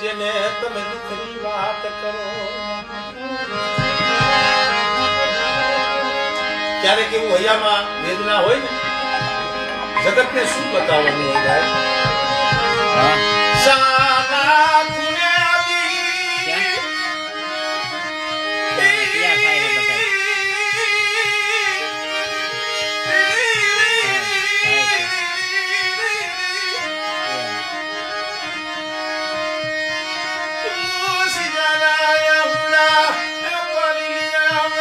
જેને તમે દુઃખની વાત કરો. ક્યારેક એવું હૈયામાં વેદના હોય ને, જગતને શું બતાવવાનું હોય ભાઈ?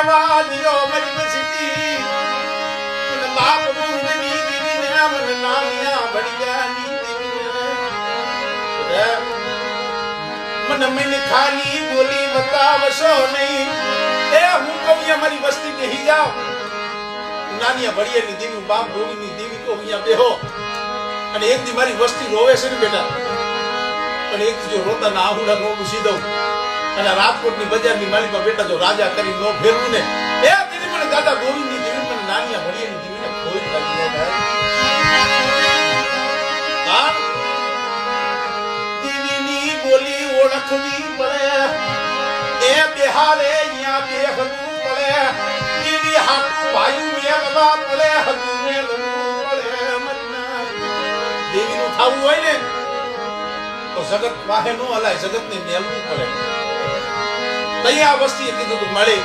જવા દ્યો મારી બસતી. મને બાપ કુંડળી દીવીને મને નાનિયા ભડિયાની મને મને ખાલી બોલી બતાવશો નહીં. એ હું કહું મારી વસ્તી બેહી જાઓ. નાનિયા ભડિયાની દેવી બાપ ગોવિંદની દેવી તો અહીંયા બેહો. અને એક દી મારી વસ્તી રોવે છે ને બેટા. પણ એક જો રોતા ના આહુડા નો ઘૂસી દઉં. અને રાજકોટની બજારની માલિકા બેટા જો રાજા કરી નો ફેરવું ને એ દીદી મને દાદા ગોવિંદની દેવી મને નાની ભડિયાની દેવીને ખોઈ લાગી જાય પડે. એ બેહારે અહીંયા બેહવું પડે. દેવી ભાઈ પડે દેવીનું થાવું હોય ને, તો જગત વાહે નો હલાય, જગતને મેળવું પડે. તઈ આ વસ્તીએ કીધું તું મળી.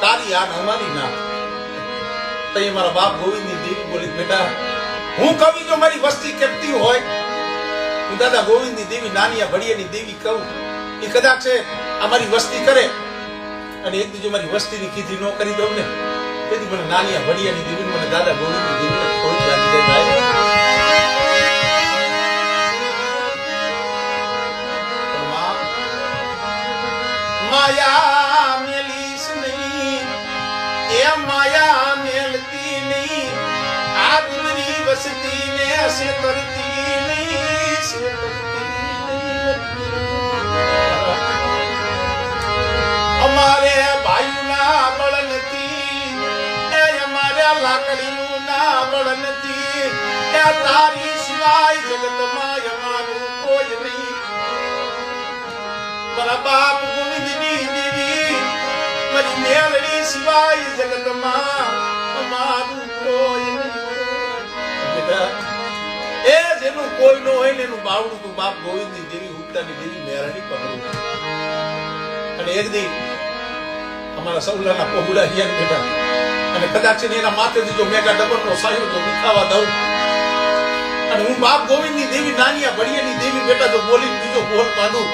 તારી આ અમારી ના તઈ મારા બાપ ગોવિંદની દેવી બોલી, બેટા, હું કવિ જો મારી વસ્તી કેટલી હોય? હું દાદા ગોવિંદની દેવી નાનિયા ભડિયાની દેવી કહું. એ કદાચ છે અમારી વસ્તી કરે. અને એક બીજો મારી વસ્તીની કીધી ન કરી દઉં ને. તેથી મને નાનિયા ભડિયાની દેવી મને દાદા ગોવિંદની થોડી લાગી જાય માયા મેળતી નહીં. આ દુરી વસતી ને હસે કરતી નહીં. અમારે ભાઈના બળ નથી. એ અમારા લાકડીનું ના બળ નથી. એ તારી સિવાય જગતમાં અમારું કોઈ નહીં. બાપ દેવી મેળડી સિવાય જગતમાં અમારું કોઈ એ જેનું કોઈ ન હોય ને એનું બાવડું તું બાપ ગોવિંદની દેવી ઉગતાની દેવી મેળડી પકડું અને એક દી અમારા સૌલાના પહોળા હિયાન બેટા અને કદાચ એને માથેથી જો મેગા ડબરનો સાયો તો વિખાવા દઉં. અને હું બાપ ગોવિંદની દેવી નાનિયા ભડિયાની દેવી બેટા જો બોલી બીજો બોલ માંડું.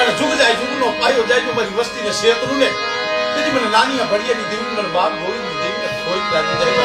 અને જુગ જાય જુગનો પાયો જાય તો મારી વસ્તીને શેતરું ને તેથી મને નાનિયા ભડિયાની દેવી મને બાપ ગોવિંદની દેવીને થોડીક લાગી જાય ભાઈ